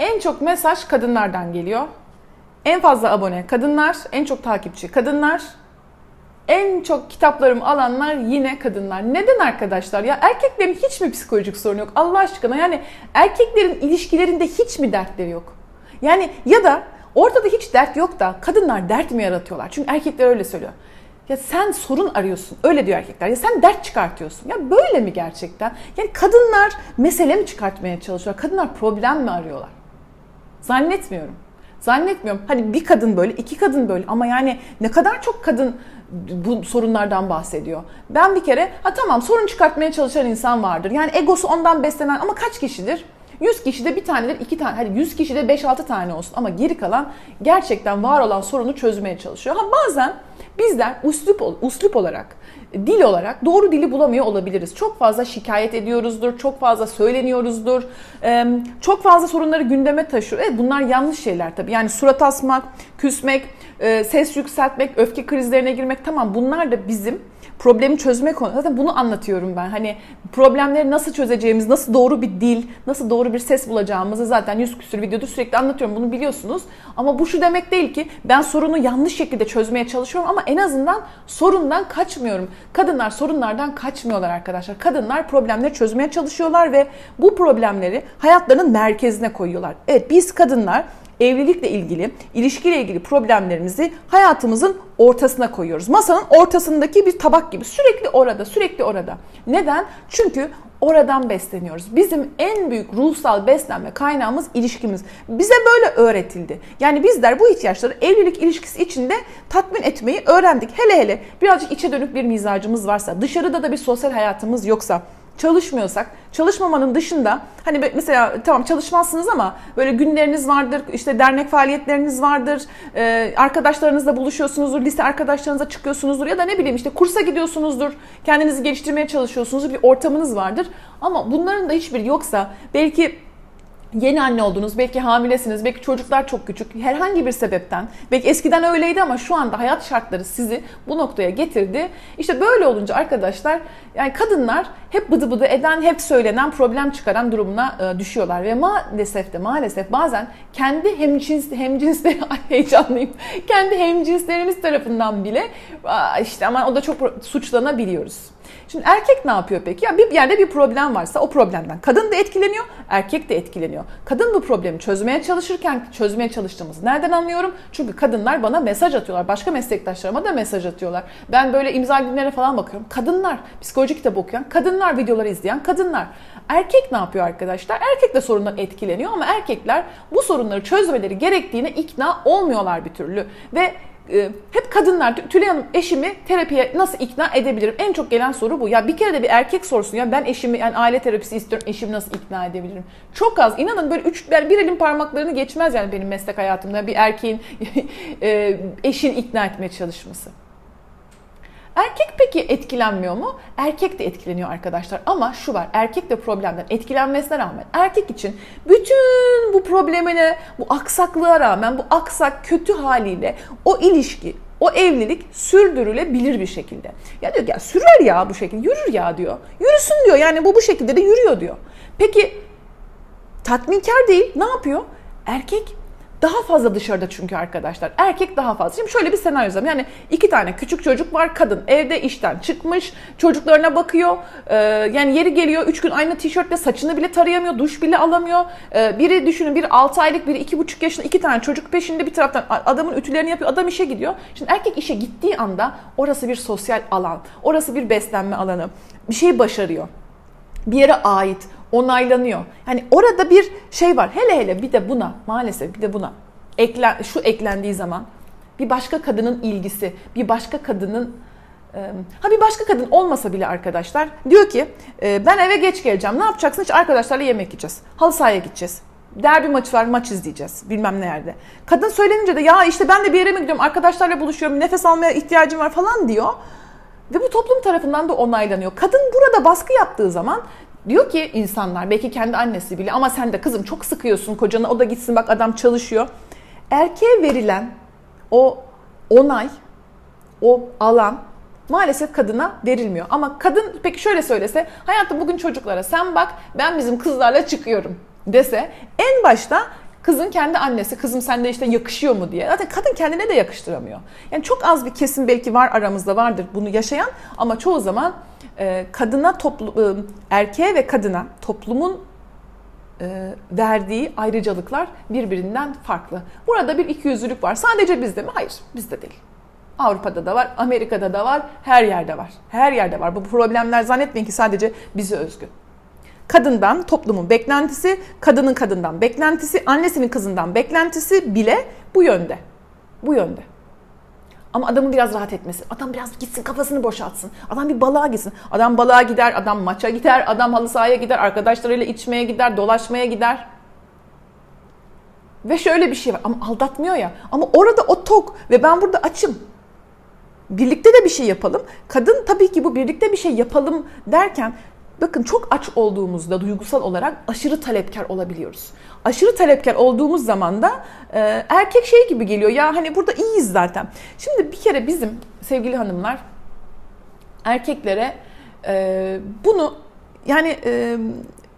En çok mesaj kadınlardan geliyor. En fazla abone kadınlar, en çok takipçi kadınlar. En çok kitaplarımı alanlar yine kadınlar. Neden arkadaşlar? Ya erkeklerin hiç mi psikolojik sorunu yok? Allah aşkına yani erkeklerin ilişkilerinde hiç mi dertleri yok? Yani ya da ortada hiç dert yok da kadınlar dert mi yaratıyorlar? Çünkü erkekler öyle söylüyor. Ya sen sorun arıyorsun. Öyle diyor erkekler. Ya sen dert çıkartıyorsun. Ya böyle mi gerçekten? Yani kadınlar mesele mi çıkartmaya çalışıyorlar? Kadınlar problem mi arıyorlar? Zannetmiyorum. Zannetmiyorum. Hani bir kadın böyle, iki kadın böyle ama yani ne kadar çok kadın bu sorunlardan bahsediyor. Ben bir kere ha tamam sorun çıkartmaya çalışan insan vardır. Yani egosu ondan beslenen ama kaç kişidir? 100 kişide bir tanedir, iki tane, hadi 100 kişide 5-6 tane olsun ama geri kalan gerçekten var olan sorunu çözmeye çalışıyor. Ha bazen bizler uslup, uslup olarak, dil olarak doğru dili bulamıyor olabiliriz. Çok fazla şikayet ediyoruzdur, çok fazla söyleniyoruzdur, çok fazla sorunları gündeme taşıyor. Evet bunlar yanlış şeyler tabii. Yani surat asmak, küsmek, ses yükseltmek, öfke krizlerine girmek tamam bunlar da bizim problemi çözme konu. Zaten bunu anlatıyorum ben. Hani problemleri nasıl çözeceğimiz, nasıl doğru bir dil, nasıl doğru bir ses bulacağımızı zaten yüz küsür videoda sürekli anlatıyorum. Bunu biliyorsunuz. Ama bu şu demek değil ki ben sorunu yanlış şekilde çözmeye çalışıyorum ama en azından sorundan kaçmıyorum. Kadınlar sorunlardan kaçmıyorlar arkadaşlar. Kadınlar problemleri çözmeye çalışıyorlar ve bu problemleri hayatlarının merkezine koyuyorlar. Evet biz kadınlar evlilikle ilgili, ilişkiyle ilgili problemlerimizi hayatımızın ortasına koyuyoruz. Masanın ortasındaki bir tabak gibi sürekli orada, sürekli orada. Neden? Çünkü oradan besleniyoruz. Bizim en büyük ruhsal beslenme kaynağımız ilişkimiz. Bize böyle öğretildi. Yani bizler bu ihtiyaçları evlilik ilişkisi içinde tatmin etmeyi öğrendik. Hele hele birazcık içe dönük bir mizacımız varsa, dışarıda da bir sosyal hayatımız yoksa, çalışmıyorsak, çalışmamanın dışında hani mesela tamam çalışmazsınız ama böyle günleriniz vardır, işte dernek faaliyetleriniz vardır, e, arkadaşlarınızla buluşuyorsunuzdur, lise arkadaşlarınızla çıkıyorsunuzdur ya da ne bileyim işte kursa gidiyorsunuzdur, kendinizi geliştirmeye çalışıyorsunuzdur, bir ortamınız vardır. Ama bunların da hiçbiri yoksa belki yeni anne oldunuz, belki hamilesiniz, belki çocuklar çok küçük. Herhangi bir sebepten, belki eskiden öyleydi ama şu anda hayat şartları sizi bu noktaya getirdi. İşte böyle olunca arkadaşlar, yani kadınlar hep bıdı bıdı eden, hep söylenen, problem çıkaran durumuna e, düşüyorlar. Ve maalesef de maalesef bazen kendi hemcins, hemcinsleri, heyecanlıyım, kendi hemcinslerimiz tarafından bile işte ama o da çok suçlanabiliyoruz. Şimdi erkek ne yapıyor peki? Ya bir yerde bir problem varsa o problemden kadın da etkileniyor, erkek de etkileniyor. Kadın bu problemi çözmeye çalışırken çözmeye çalıştığımızı nereden anlıyorum? Çünkü kadınlar bana mesaj atıyorlar. Başka meslektaşlarıma da mesaj atıyorlar. Ben böyle imza günlerine falan bakıyorum. Kadınlar, psikoloji kitabı okuyan, kadınlar videoları izleyen kadınlar. Erkek ne yapıyor arkadaşlar? Erkek de sorundan etkileniyor ama erkekler bu sorunları çözmeleri gerektiğine ikna olmuyorlar bir türlü. Ve hep kadınlar, Tülay Hanım eşimi terapiye nasıl ikna edebilirim? En çok gelen soru bu. Ya bir kere de bir erkek sorsun ya ben eşimi yani aile terapisi istiyorum eşimi nasıl ikna edebilirim? Çok az. İnanın böyle üç, yani bir elin parmaklarını geçmez yani benim meslek hayatımda bir erkeğin e, eşini ikna etmeye çalışması. Erkek peki etkilenmiyor mu? Erkek de etkileniyor arkadaşlar. Ama şu var, erkek de problemden etkilenmesine rağmen erkek için bütün bu problemine, bu aksaklığa rağmen bu aksak kötü haliyle o ilişki, o evlilik sürdürülebilir bir şekilde. Ya diyor ya sürer ya bu şekilde, yürür ya diyor. Yürüsün diyor yani bu bu şekilde de yürüyor diyor. Peki tatminkar değil ne yapıyor? Erkek daha fazla dışarıda çünkü arkadaşlar. Erkek daha fazla. Şimdi şöyle bir senaryo yazalım. Yani iki tane küçük çocuk var. Kadın evde işten çıkmış. Çocuklarına bakıyor. Ee, yani yeri geliyor. Üç gün aynı tişörtle saçını bile tarayamıyor. Duş bile alamıyor. Ee, biri düşünün biri 6 aylık biri iki buçuk yaşında iki tane çocuk peşinde bir taraftan adamın ütülerini yapıyor. Adam işe gidiyor. Şimdi erkek işe gittiği anda orası bir sosyal alan. Orası bir beslenme alanı. Bir şey başarıyor. Bir yere ait onaylanıyor. Yani orada bir şey var. Hele hele bir de buna maalesef bir de buna eklen, şu eklendiği zaman bir başka kadının ilgisi, bir başka kadının Ha bir başka kadın olmasa bile arkadaşlar diyor ki ben eve geç geleceğim. Ne yapacaksın? Hiç arkadaşlarla yemek yiyeceğiz. Halı sahaya gideceğiz. Derbi maçı var maç izleyeceğiz bilmem nerede. Kadın söylenince de ya işte ben de bir yere mi gidiyorum arkadaşlarla buluşuyorum nefes almaya ihtiyacım var falan diyor. Ve bu toplum tarafından da onaylanıyor. Kadın burada baskı yaptığı zaman Diyor ki insanlar belki kendi annesi bile ama sen de kızım çok sıkıyorsun kocana o da gitsin bak adam çalışıyor. Erkeğe verilen o onay, o alan maalesef kadına verilmiyor. Ama kadın peki şöyle söylese hayatım bugün çocuklara sen bak ben bizim kızlarla çıkıyorum dese en başta Kızın kendi annesi, kızım sende işte yakışıyor mu diye. Zaten kadın kendine de yakıştıramıyor. Yani çok az bir kesim belki var aramızda vardır bunu yaşayan ama çoğu zaman e, kadına toplu, e, erkeğe ve kadına toplumun e, verdiği ayrıcalıklar birbirinden farklı. Burada bir ikiyüzlülük var. Sadece bizde mi? Hayır, bizde değil. Avrupa'da da var, Amerika'da da var, her yerde var. Her yerde var. Bu problemler zannetmeyin ki sadece bize özgü. Kadından toplumun beklentisi, kadının kadından beklentisi, annesinin kızından beklentisi bile bu yönde. Bu yönde. Ama adamın biraz rahat etmesi. Adam biraz gitsin kafasını boşaltsın. Adam bir balığa gitsin. Adam balığa gider, adam maça gider, adam halı sahaya gider, arkadaşlarıyla içmeye gider, dolaşmaya gider. Ve şöyle bir şey var ama aldatmıyor ya. Ama orada o tok ve ben burada açım. Birlikte de bir şey yapalım. Kadın tabii ki bu birlikte bir şey yapalım derken bakın çok aç olduğumuzda duygusal olarak aşırı talepkar olabiliyoruz. Aşırı talepkar olduğumuz zaman da e, erkek şey gibi geliyor ya hani burada iyiyiz zaten. Şimdi bir kere bizim sevgili hanımlar erkeklere e, bunu yani e,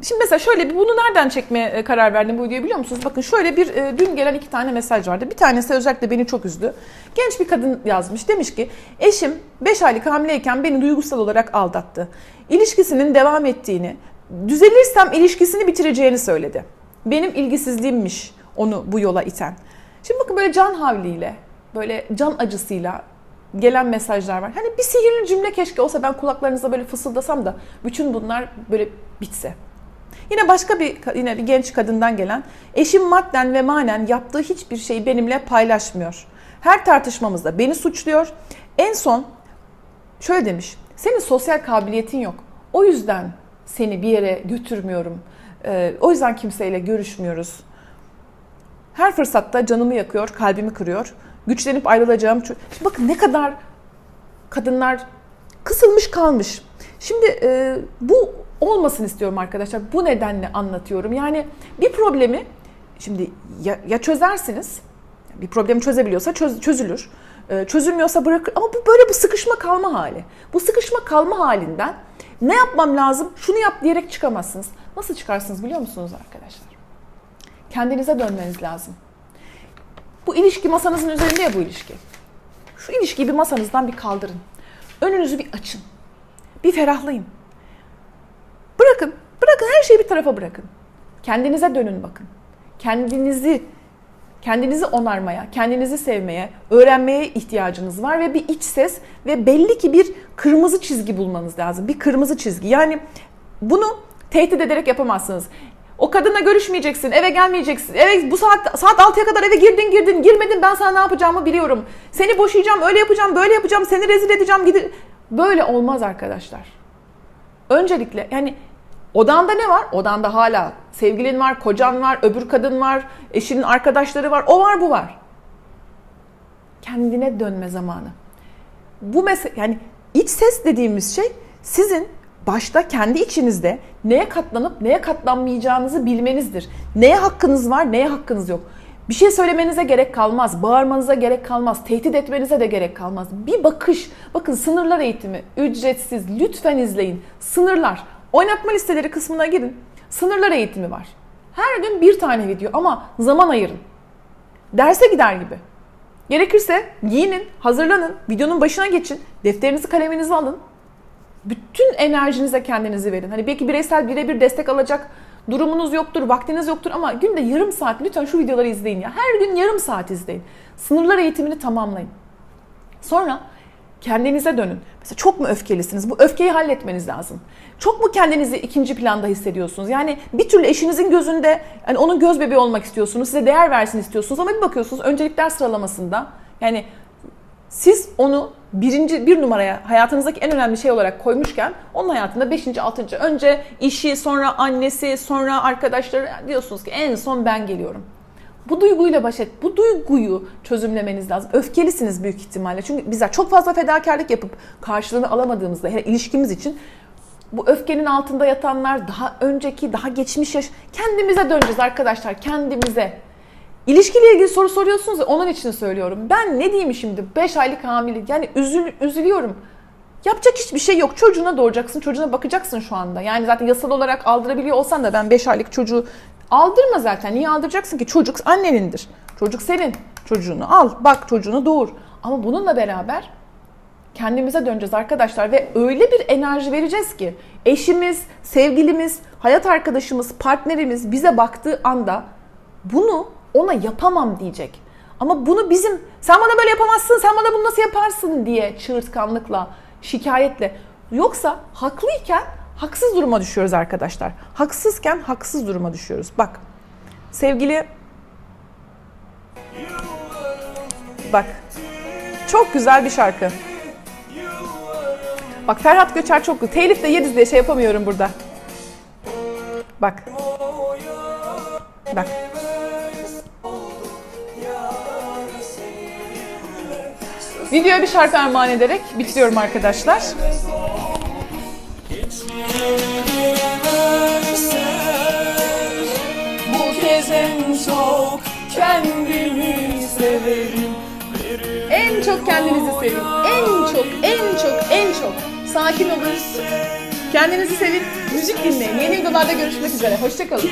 Şimdi mesela şöyle bir bunu nereden çekmeye e, karar verdim bu videoyu biliyor musunuz? Bakın şöyle bir e, dün gelen iki tane mesaj vardı. Bir tanesi özellikle beni çok üzdü. Genç bir kadın yazmış. Demiş ki eşim 5 aylık hamileyken beni duygusal olarak aldattı. İlişkisinin devam ettiğini, düzelirsem ilişkisini bitireceğini söyledi. Benim ilgisizliğimmiş onu bu yola iten. Şimdi bakın böyle can havliyle, böyle can acısıyla gelen mesajlar var. Hani bir sihirli cümle keşke olsa ben kulaklarınıza böyle fısıldasam da bütün bunlar böyle bitse. Yine başka bir yine bir genç kadından gelen eşim madden ve manen yaptığı hiçbir şeyi benimle paylaşmıyor. Her tartışmamızda beni suçluyor. En son şöyle demiş. Senin sosyal kabiliyetin yok. O yüzden seni bir yere götürmüyorum. Ee, o yüzden kimseyle görüşmüyoruz. Her fırsatta canımı yakıyor, kalbimi kırıyor. Güçlenip ayrılacağım. Şimdi bakın ne kadar kadınlar kısılmış kalmış. Şimdi e, bu olmasın istiyorum arkadaşlar. Bu nedenle anlatıyorum. Yani bir problemi şimdi ya, ya çözersiniz. Bir problemi çözebiliyorsa çöz, çözülür. E, çözülmüyorsa bırakır. Ama bu böyle bu sıkışma kalma hali. Bu sıkışma kalma halinden ne yapmam lazım? Şunu yap diyerek çıkamazsınız. Nasıl çıkarsınız biliyor musunuz arkadaşlar? Kendinize dönmeniz lazım. Bu ilişki masanızın üzerinde ya bu ilişki. Şu ilişkiyi bir masanızdan bir kaldırın. Önünüzü bir açın. Bir ferahlayın. Bırakın, bırakın her şeyi bir tarafa bırakın. Kendinize dönün bakın. Kendinizi kendinizi onarmaya, kendinizi sevmeye, öğrenmeye ihtiyacınız var ve bir iç ses ve belli ki bir kırmızı çizgi bulmanız lazım. Bir kırmızı çizgi. Yani bunu tehdit ederek yapamazsınız. O kadınla görüşmeyeceksin, eve gelmeyeceksin. Eve bu saat saat 6'ya kadar eve girdin girdin, girmedin ben sana ne yapacağımı biliyorum. Seni boşayacağım, öyle yapacağım, böyle yapacağım, seni rezil edeceğim. Gidi böyle olmaz arkadaşlar. Öncelikle yani odanda ne var? Odanda hala sevgilin var, kocan var, öbür kadın var, eşinin arkadaşları var. O var, bu var. Kendine dönme zamanı. Bu mesele yani iç ses dediğimiz şey sizin başta kendi içinizde neye katlanıp neye katlanmayacağınızı bilmenizdir. Neye hakkınız var, neye hakkınız yok. Bir şey söylemenize gerek kalmaz, bağırmanıza gerek kalmaz, tehdit etmenize de gerek kalmaz. Bir bakış, bakın sınırlar eğitimi ücretsiz, lütfen izleyin. Sınırlar, oynatma listeleri kısmına girin. Sınırlar eğitimi var. Her gün bir tane video ama zaman ayırın. Derse gider gibi. Gerekirse giyinin, hazırlanın, videonun başına geçin, defterinizi kaleminizi alın, bütün enerjinize kendinizi verin. Hani belki bireysel birebir destek alacak durumunuz yoktur, vaktiniz yoktur ama günde yarım saat lütfen şu videoları izleyin ya. Her gün yarım saat izleyin. Sınırlar eğitimini tamamlayın. Sonra kendinize dönün. Mesela çok mu öfkelisiniz? Bu öfkeyi halletmeniz lazım. Çok mu kendinizi ikinci planda hissediyorsunuz? Yani bir türlü eşinizin gözünde yani onun göz bebeği olmak istiyorsunuz. Size değer versin istiyorsunuz ama bir bakıyorsunuz öncelikler sıralamasında yani siz onu birinci bir numaraya hayatınızdaki en önemli şey olarak koymuşken onun hayatında beşinci, altıncı önce işi, sonra annesi, sonra arkadaşları diyorsunuz ki en son ben geliyorum. Bu duyguyla baş et. Bu duyguyu çözümlemeniz lazım. Öfkelisiniz büyük ihtimalle. Çünkü bizler çok fazla fedakarlık yapıp karşılığını alamadığımızda hele ilişkimiz için bu öfkenin altında yatanlar daha önceki, daha geçmiş yaş kendimize döneceğiz arkadaşlar. Kendimize. İlişkiyle ilgili soru soruyorsunuz ya onun için söylüyorum. Ben ne diyeyim şimdi 5 aylık hamile yani üzül, üzülüyorum. Yapacak hiçbir şey yok. Çocuğuna doğuracaksın, çocuğuna bakacaksın şu anda. Yani zaten yasal olarak aldırabiliyor olsan da ben 5 aylık çocuğu Aldırma zaten. Niye aldıracaksın ki? Çocuk annenindir. Çocuk senin. Çocuğunu al. Bak çocuğunu doğur. Ama bununla beraber kendimize döneceğiz arkadaşlar ve öyle bir enerji vereceğiz ki eşimiz, sevgilimiz, hayat arkadaşımız, partnerimiz bize baktığı anda bunu ona yapamam diyecek. Ama bunu bizim sen bana böyle yapamazsın, sen bana bunu nasıl yaparsın diye çığırtkanlıkla, şikayetle yoksa haklıyken haksız duruma düşüyoruz arkadaşlar. Haksızken haksız duruma düşüyoruz. Bak sevgili Bak çok güzel bir şarkı. Bak Ferhat Göçer çok. Telif de yeriz diye şey yapamıyorum burada. Bak. Bak. Videoya bir şarkı armağan ederek bitiriyorum arkadaşlar. En çok kendinizi sevin. En çok, en çok, en çok. Sakin olun. Kendinizi sevin. Müzik dinleyin. Yeni videolarda görüşmek üzere. Hoşçakalın.